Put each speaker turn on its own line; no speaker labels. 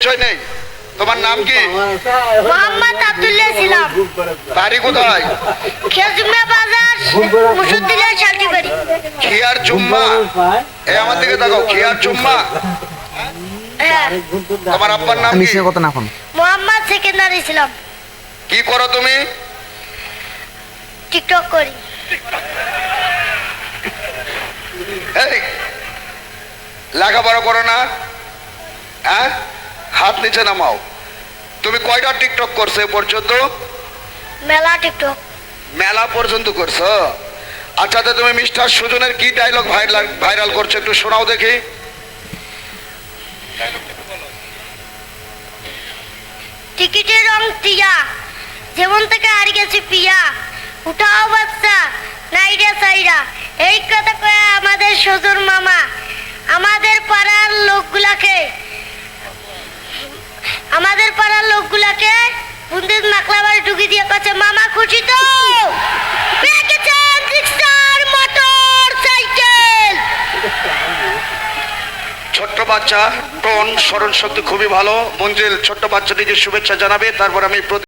বিষয় নেই। তোমার নাম কি?
মোহাম্মদ আব্দুল্লাহ ছিলাম।
বাড়ি কোথায়?
খেজুমে বাজার মুসুদ্দিনের শান্তি বাড়ি
খিয়ার চুম্মা? এ আমার দিকে দেখো খিয়ার চুম্মা?
হ্যাঁ।
তোমার আব্বার নাম কি?
কত না এখন
মোহাম্মদ সেকেন্দার ইসলাম
কি করো তুমি?
টিকটক করি।
এই লেখাপড়া করো না হ্যাঁ? হাত নিচে নামাও। তুমি কয়টা টিকটক করছ এ পর্যন্ত?
মেলা টিকটক।
মেলা পর্যন্ত করছ? আচ্ছা তো তুমি মিস্টার সুজনের কি ডায়লগ ভাইরাল ভাইরাল করছ একটু শোনাও দেখি।
টিকিটের রং টিয়া যেমন থেকে আর গেছে পিয়া। উঠাও বাচ্চা নাইরা সাইরা। এই কথা কয়ে আমাদের সজুর মামা আমাদের পাড়ার লোকগুলাকে আমাদের পাড়ার লোকগুলাকে বুন্দির মাকলা বাড়ি ঢুকি দিয়ে কাছে মামা খুশি তো?
ছোট্ট বাচ্চা টোন স্মরণ শক্তি খুবই ভালো। মঞ্জিল ছোট্ট বাচ্চাটিকে শুভেচ্ছা জানাবে। তারপর আমি